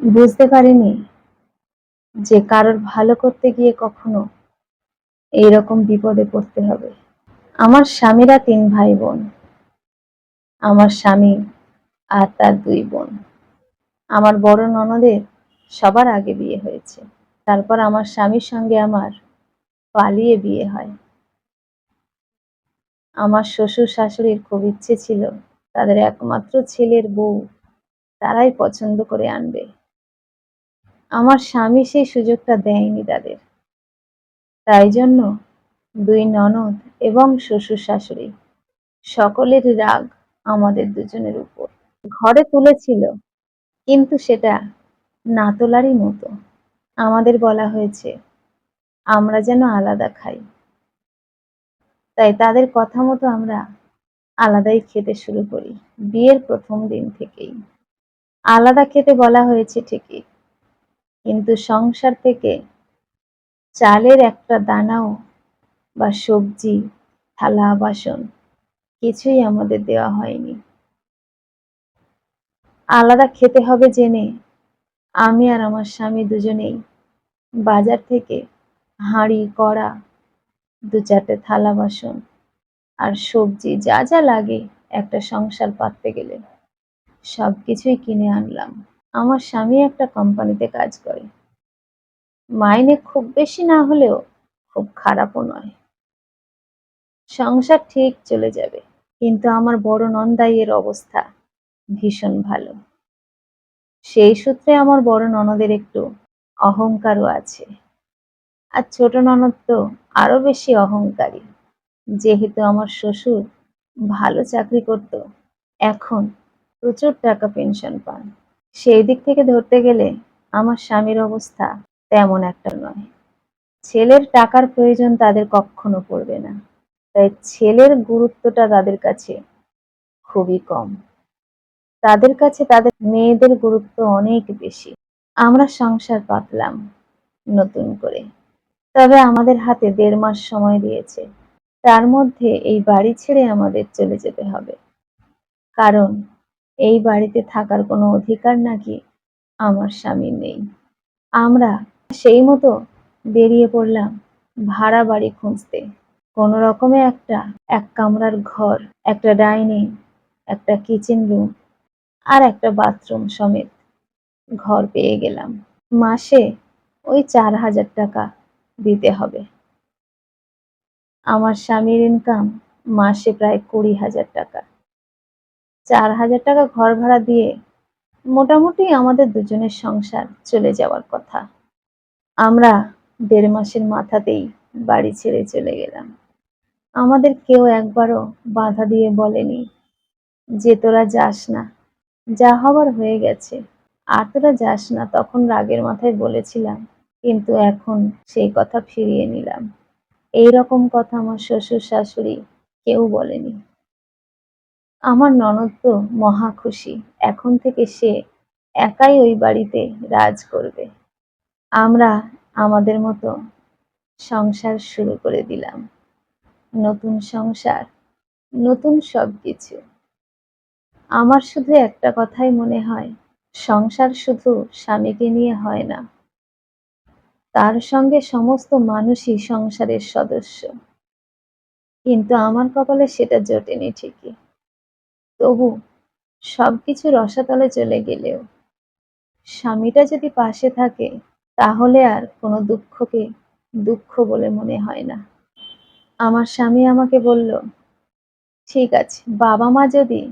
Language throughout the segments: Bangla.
বুঝতে পারিনি যে কারোর ভালো করতে গিয়ে কখনো এইরকম বিপদে পড়তে হবে। আমার স্বামীরা তিন ভাই বোন। আমার স্বামী আর তার দুই বোন। আমার বড় ননদের সবার আগে বিয়ে হয়েছে। তারপর আমার স্বামীর সঙ্গে আমার পালিয়ে বিয়ে হয়। আমার শ্বশুর শাশুড়ির খুব ইচ্ছে ছিল, তাদের একমাত্র ছেলের বউ তারাই পছন্দ করে আনবে। আমার স্বামী সেই সুযোগটা দেয়নি তাদের। তাই জন্য দুই ননদ এবং শ্বশুর শাশুড়ি সকলের রাগ আমাদের দুজনের উপর। ঘরে তুলেছিল, কিন্তু সেটা না তোলারই মতো। আমাদের বলা হয়েছে, আমরা যেন আলাদা খাই। তাই তাদের কথা মতো আমরা আলাদাই খেতে শুরু করি, বিয়ের প্রথম দিন থেকেই। আলাদা খেতে বলা হয়েছে ঠিকই কিন্তু সংসার থেকে চালের একটা দানাও বা সবজি, থালা, বাসন কিছুই আমাদের দেওয়া হয়নি। আলাদা খেতে হবে জেনে আমি আর আমার স্বামী দুজনেই বাজার থেকে হাঁড়ি, কড়া, দু চারটে থালা, বাসন আর সবজি যা যা লাগে একটা সংসার পাততে গেলে সব কিছুই কিনে আনলাম। আমার স্বামী একটা কোম্পানিতে কাজ করে। মাইনে খুব বেশি না হলেও খুব খারাপও নয়। সংসার ঠিক চলে যাবে, কিন্তু আমার বড় নন্দাইয়ের অবস্থা ভীষণ ভালো। সেই সূত্রে আমার বড় ননদের একটু অহংকারও আছে। আর ছোট ননদ তো আরও বেশি অহংকারী। যেহেতু আমার শ্বশুর ভালো চাকরি করত, এখন প্রচুর টাকা পেনশন পান। সেই দিক থেকে ধরতে গেলে আমার স্বামীর অবস্থা তেমন একটা নয়। ছেলের টাকার প্রয়োজন তাদের কখনো পড়বে না। তাই ছেলের গুরুত্বটা তাদের কাছে খুবই কম। তাদের কাছে তাদের মেয়েদের গুরুত্ব অনেক বেশি। আমরা সংসার পাতলাম নতুন করে। তবে আমাদের হাতে দেড় মাস সময় দিয়েছে। তার মধ্যে এই বাড়ি ছেড়ে আমাদের চলে যেতে হবে। কারণ এই বাড়িতে থাকার কোনো অধিকার নাকি আমার স্বামীর নেই। আমরা সেই মতো বেরিয়ে পড়লাম ভাড়া বাড়ি খুঁজতে। কোনো রকমে একটা, এক কামরার ঘর, একটা ডাইনিং, একটা কিচেন রুম আর একটা বাথরুম সমেত ঘর পেয়ে গেলাম। মাসে ওই চার হাজার টাকা দিতে হবে। আমার স্বামীর ইনকাম মাসে প্রায় কুড়ি হাজার টাকা। চার হাজার টাকা ঘর ভাড়া দিয়ে মোটামুটি আমাদের দুজনের সংসার চলে যাওয়ার কথা। আমরা দেড় মাসের মাথাতেই বাড়ি ছেড়ে চলে গেলাম। আমাদের কেউ একবারও বাধা দিয়ে বলেনি যে তোরা যাস না। যা হবার হয়ে গেছে। আর তোরা যাস না তখন রাগের মাথায় বলেছিলাম, কিন্তু এখন সেই কথা ফিরিয়ে নিলাম। এই রকম কথা আমার শ্বশুর শাশুড়ি কেউ বলেনি। আমার ননদ তো মহা খুশি। এখন থেকে সে একাই ওই বাড়িতে রাজ করবে। আমরা আমাদের মতো সংসার শুরু করে দিলাম। নতুন সংসার, নতুন সব কিছু আমার শুধু একটা কথাই মনে হয়, সংসার শুধু স্বামীকে নিয়ে হয় না। তার সঙ্গে সমস্ত মানুষই সংসারের সদস্য। কিন্তু আমার কপালে সেটা জোটেনি ঠিকই। তবু সবকিছু রসাতলে চলে গেলেও স্বামীটা যদি পাশে থাকে, তাহলে আর কোনো দুঃখকে দুঃখ বলে মনে হয় না। আমার স্বামী আমাকে বলল, ঠিক আছে, বাবা মা যদি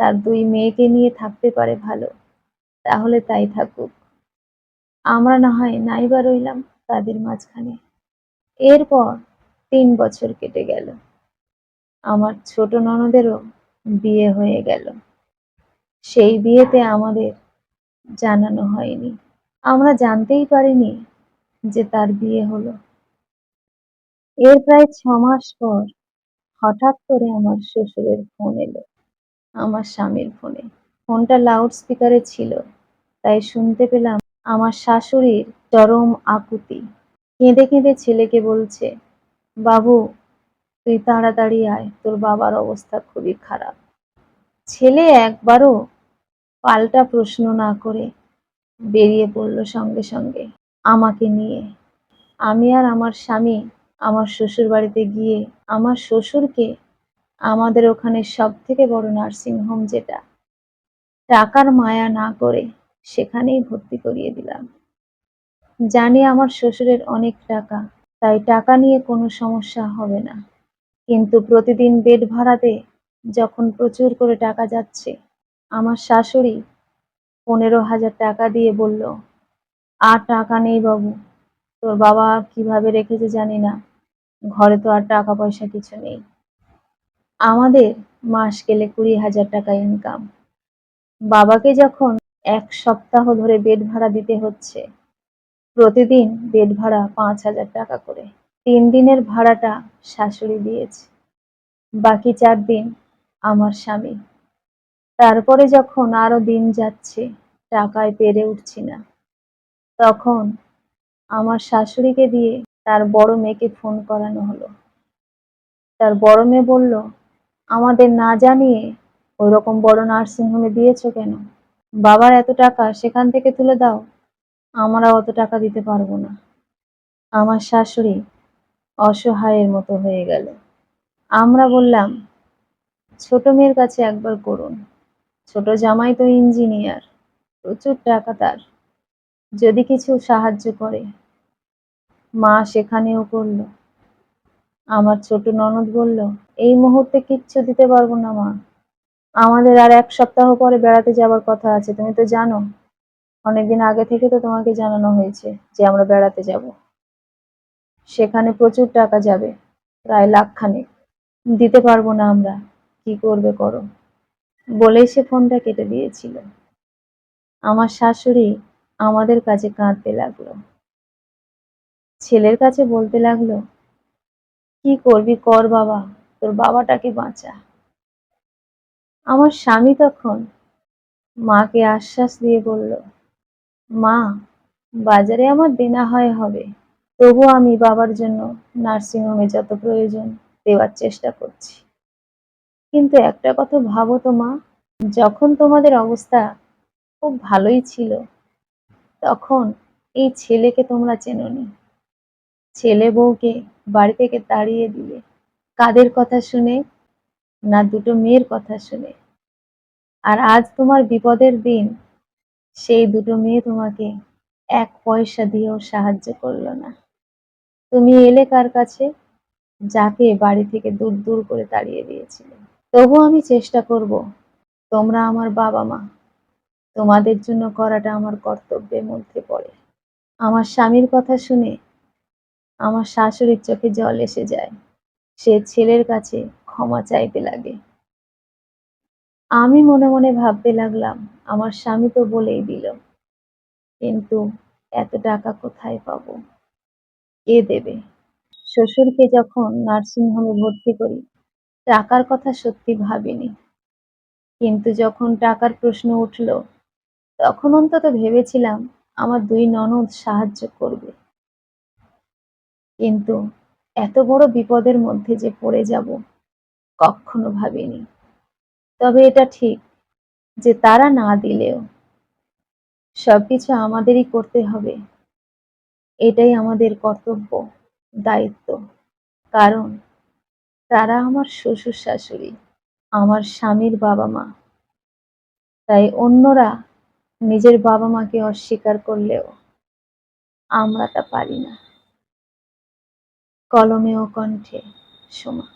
তার দুই মেয়েকে নিয়ে থাকতে পারে ভালো, তাহলে তাই থাকুক। আমরা না হয় নাইবা রইলাম তাদের মাঝখানে। এরপর তিন বছর কেটে গেল। আমার ছোট ননদেরও বিয়ে হয়ে গেল। সেই বিয়েতে আমাদের জানানো হয়নি। আমরা জানতেই পারিনি যে তার বিয়ে হলো। এর প্রায় ছ মাস পর হঠাৎ করে আমার শ্বশুরের ফোন এলো, আমার স্বামীর ফোনে। ফোনটা লাউড স্পিকারে ছিল, তাই শুনতে পেলাম আমার শাশুড়ির চরম আকুতি। কেঁদে কেঁদে ছেলেকে বলছে, বাবু তুই তাড়াতাড়ি আয়, তোর বাবার অবস্থা খুবই খারাপ। ছেলে একবারও পাল্টা প্রশ্ন না করে বেরিয়ে পড়ল সঙ্গে সঙ্গে আমাকে নিয়ে। আমি আর আমার স্বামী আমার শ্বশুর বাড়িতে গিয়ে আমার শ্বশুরকে আমাদের ওখানে সব থেকে বড় নার্সিং হোম যেটা, টাকার মায়া না করে সেখানেই ভর্তি করিয়ে দিলাম। জানি আমার শ্বশুরের অনেক টাকা, তাই টাকা নিয়ে কোনো সমস্যা হবে না। কিন্তু প্রতিদিন বেড ভাড়াতে যখন প্রচুর করে টাকা যাচ্ছে, আমার শাশুড়ি পনেরো হাজার টাকা দিয়ে বলল, আর টাকা নেই বাবু, তোর বাবা কীভাবে রেখেছে জানি না, ঘরে তো আর টাকা পয়সা কিছু নেই। আমাদের মাস গেলে কুড়ি হাজার টাকা ইনকাম বাবাকে যখন এক সপ্তাহ ধরে বেড ভাড়া দিতে হচ্ছে, প্রতিদিন বেড ভাড়া পাঁচ হাজার টাকা করে। তিন দিনের ভাড়াটা শাশুড়ি দিয়েছে। বাকি চার দিন আমার স্বামী। তারপরে যখন আরও দিন যাচ্ছে, টাকায় পেরে উঠছি না। তখন আমার শাশুড়িকে দিয়ে তার বড় মেয়েকে ফোন করানো হলো। তার বড় মেয়ে বলল, আমাদের না জানিয়ে ওই রকম বড় নার্সিংহোমে দিয়েছ কেন? বাবার এত টাকা সেখান থেকে তুলে দাও। আমরা অত টাকা দিতে পারব না। আমার শাশুড়ি অসহায়ের মতো হয়ে গেল। আমরা বললাম, ছোট মেয়ের কাছে একবার করুন। ছোট জামাই তো ইঞ্জিনিয়ার, প্রচুর টাকা তার, যদি কিছু সাহায্য করে। মা সেখানেও করল। আমার ছোট ননদ বলল, এই মুহূর্তে কিচ্ছু দিতে পারব না মা। আমাদের আর এক সপ্তাহ পরে বেড়াতে যাবার কথা আছে, তুমি তো জানো। অনেকদিন আগে থেকে তো তোমাকে জানানো হয়েছে যে আমরা বেড়াতে যাব। সেখানে প্রচুর টাকা যাবে, প্রায় লাখ খানেক দিতে পারব না আমরা, কি করবে করো? বলেই সে ফোনটা কেটে দিয়েছিল। আমার শাশুড়ি আমাদের কাছে কাঁদতে লাগল। ছেলের কাছে বলতে লাগল, কি করবি কর বাবা, তোর বাবাটাকে বাঁচা। আমার স্বামী তখন মাকে আশ্বাস দিয়ে বলল, মা, বাজারে আমার দেনা হয় হবে। তবু আমি বাবার জন্য নার্সিংহোমে যত প্রয়োজন দেওয়ার চেষ্টা করছি। কিন্তু একটা কথা ভাবো তো মা, যখন তোমাদের অবস্থা খুব ভালোই ছিল, তখন এই ছেলেকে তোমরা চেনোনি। ছেলে বউকে বাড়ি থেকে তাড়িয়ে দিলে। কাদের কথা শুনে না দুটো মেয়ের কথা শুনে? আর আজ তোমার বিপদের দিন, সেই দুটো মেয়ে তোমাকে এক পয়সা দিয়েও সাহায্য করল না। তুমি এলে কার কাছে? যাকে বাড়ি থেকে দূর দূর করে তাড়িয়ে দিয়েছিলে। তবু আমি চেষ্টা করব, তোমরা আমার বাবা মা। তোমাদের জন্য করাটা আমার কর্তব্যের মধ্যে পড়ে। আমার স্বামীর কথা শুনে আমার শাশুড়ির চোখে জল এসে যায়। সে ছেলের কাছে ক্ষমা চাইতে লাগে। আমি মনে মনে ভাবতে লাগলাম, আমার স্বামী তো বলেই দিল, কিন্তু এত টাকা কোথায় পাবো? কে দেবে। শ্বশুরকে যখন নার্সিংহোমে ভর্তি করি, টাকার কথা সত্যি ভাবিনি। কিন্তু যখন টাকার প্রশ্ন উঠল, তখন অন্তত ভেবেছিলাম আমার দুই ননদ সাহায্য করবে। কিন্তু এত বড় বিপদের মধ্যে যে পড়ে যাব, কখনো ভাবিনি। তবে এটা ঠিক যে তারা না দিলেও সবকিছু আমাদেরই করতে হবে। এটাই আমাদের কর্তব্য, দায়িত্ব। কারণ তারা আমার শ্বশুর শাশুড়ি, আমার স্বামীর বাবা মা। তাই অন্যরা নিজের বাবা মাকে অস্বীকার করলেও আমরা তা পারি না। কলমে ও কণ্ঠে সোমা